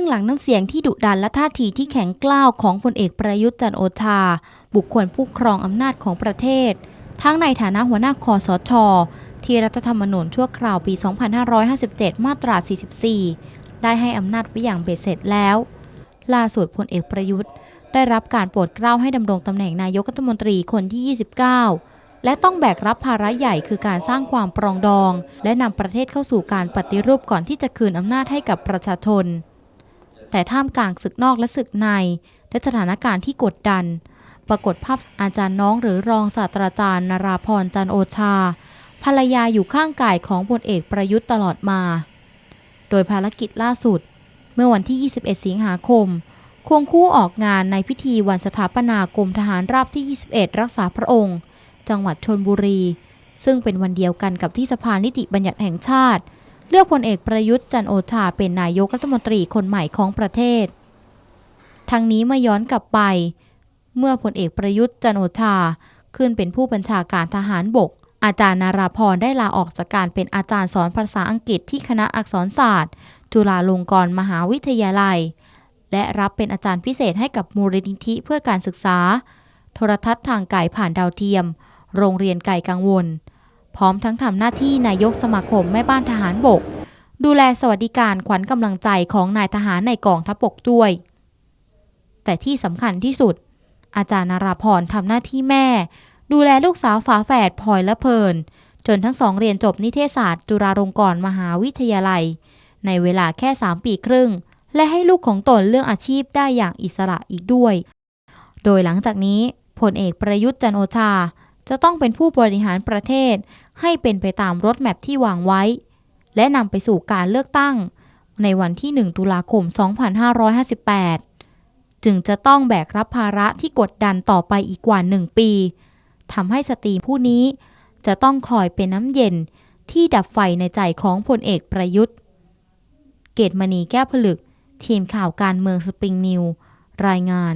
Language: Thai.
องหลังน้ำเสียงที่ดุดันและท่าทีที่แข็งกล้าวของพลเอกประยุทธ์จันโอชา บุคคลผู้ครองอำนาจของประเทศ ทั้งในฐานะหัวหน้าคอสช ที่รัฐธรรมนูญชั่วคราวปี 2557 มาตรา 44 ได้ให้อำนาจไว้อย่างเบ็ดเสร็จแล้ว ล่าสุดพลเอกประยุทธ์ ได้รับการโปรดเกล้าให้ดำรงตำแหน่งนายกรัฐมนตรีคนที่ 29 และต้องแบกรับภาระใหญ่คือการสร้างความปรองดอง และนำประเทศเข้าสู่การปฏิรูปก่อนที่จะคืนอำนาจให้กับประชาชน แต่ท่ามกลางศึกนอกและศึกใน และสถานการณ์ที่กดดัน ปรากฏภาพอาจารย์น้องหรือรองศาสตราจารย์นาราพรจันโอชา ภรรยาอยู่ข้างกายของพลเอกประยุทธ์ตลอดมา โดยภารกิจล่าสุด เมื่อวันที่ 21 สิงหาคม ควงคู่ออกงานในพิธีวันสถาปนากรมทหารราบที่ 21 รักษาพระองค์ จังหวัดชนบุรี ซึ่งเป็นวันเดียวกันกับที่สภานิติบัญญัติแห่งชาติ เลือกพลเอกประยุทธ์จันโอชาเป็นนายกรัฐมนตรีคนใหม่ของประเทศ ทั้งนี้เมื่อย้อนกลับไป เมื่อพลเอกประยุทธ์จันโอชาขึ้นเป็นผู้บัญชาการทหารบก อาจารย์นาราพรได้ลาออกจากการเป็นอาจารย์สอนภาษาอังกฤษที่คณะอักษรศาสตร์ จุฬาลงกรณ์มหาวิทยาลัย และรับเป็นอาจารย์พิเศษให้กับมูลนิธิเพื่อการศึกษา โทรทัศน์ทางไกลผ่านดาวเทียม โรงเรียนไก่กังวล พร้อมทั้งทำหน้าที่นายกสมาคมแม่บ้านทหารบก ดูแลสวัสดิการขวัญกำลังใจของนายทหารในกองทัพบกด้วย แต่ที่สำคัญที่สุด อาจารย์นาราพรทำหน้าที่แม่ ดูแลลูกสาวฝาแฝดพลอยและเพลิน จนทั้งสองเรียนจบนิเทศศาสตร์ จุฬาลงกรณ์มหาวิทยาลัย ในเวลาแค่ 3 ปีครึ่ง และให้ลูกของตนเรื่องอาชีพได้อย่างอิสระอีกด้วย โดยหลังจากนี้พลเอกประยุทธ์จันโอชา จะต้องเป็นผู้บริหารประเทศ ให้เป็นไปตามรถแมพที่วางไว้ และนำไปสู่การเลือกตั้ง ในวันที่ 1 ตุลาคม 2558 จึงจะต้องแบกรับภาระที่กดดันต่อไปอีกกว่า 1 ปีทำให้สตรีผู้นี้จะต้องคอยเป็นน้ำเย็นที่ดับไฟในใจของพลเอกประยุทธ์ เกตมณีแก้วผลึก ทีมข่าวการเมืองสปริงนิว รายงาน